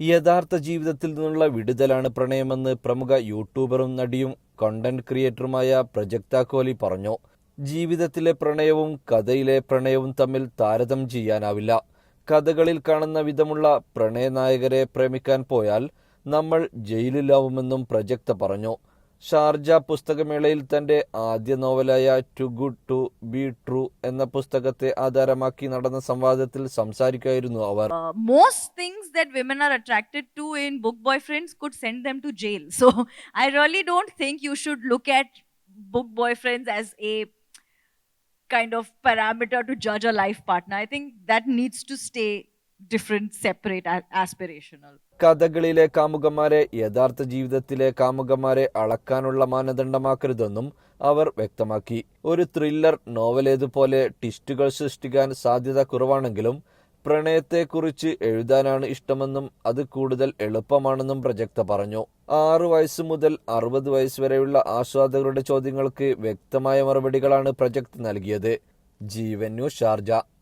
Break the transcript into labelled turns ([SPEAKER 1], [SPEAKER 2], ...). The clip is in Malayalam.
[SPEAKER 1] യഥാർത്ഥ ജീവിതത്തിൽ നിന്നുള്ള വിടുതലാണ് പ്രണയമെന്ന് പ്രമുഖ യൂട്യൂബറും നടിയും കണ്ടന്റ് ക്രിയേറ്ററുമായ പ്രജക്ത കോലി പറഞ്ഞു. ജീവിതത്തിലെ പ്രണയവും കഥയിലെ പ്രണയവും തമ്മിൽ താരതമ്യം ചെയ്യാനാവില്ല. കഥകളിൽ കാണുന്ന വിധമുള്ള പ്രണയനായകരെ പ്രേമിക്കാൻ പോയാൽ നമ്മൾ ജയിലിലാവുമെന്നും പ്രജക്ത പറഞ്ഞു. ഷാർജ പുസ്തകമേളയിൽ തന്റെ ആദ്യ നോവലായ too good to be true എന്ന പുസ്തകത്തെ ആധാരമാക്കി നടന്ന സംവാദത്തിൽ സംസാരിക്കുകയായിരുന്നു അവർ
[SPEAKER 2] uh, most things that women are attracted to in book boyfriends could send them to jail. So I really don't think you should look at book boyfriends as a kind of parameter to judge a life partner. I think that needs to stay different, separate, aspirational.
[SPEAKER 1] കഥകളിലെ കാമുകന്മാരെ യഥാർത്ഥ ജീവിതത്തിലെ കാമുകന്മാരെ അളക്കാനുള്ള മാനദണ്ഡമാക്കരുതെന്നും അവർ വ്യക്തമാക്കി. ഒരു ത്രില്ലർ നോവലേതുപോലെ ട്വിസ്റ്റുകൾ സൃഷ്ടിക്കാൻ സാധ്യത കുറവാണെങ്കിലും പ്രണയത്തെക്കുറിച്ച് എഴുതാനാണ് ഇഷ്ടമെന്നും അത് കൂടുതൽ എളുപ്പമാണെന്നും പ്രജക്ത പറഞ്ഞു. ആറു വയസ്സ് മുതൽ അറുപത് വയസ്സ് വരെയുള്ള ആസ്വാദകരുടെ ചോദ്യങ്ങൾക്ക് വ്യക്തമായ മറുപടികളാണ് പ്രജക്ത് നൽകിയത്. ജീവൻ ഷാർജ.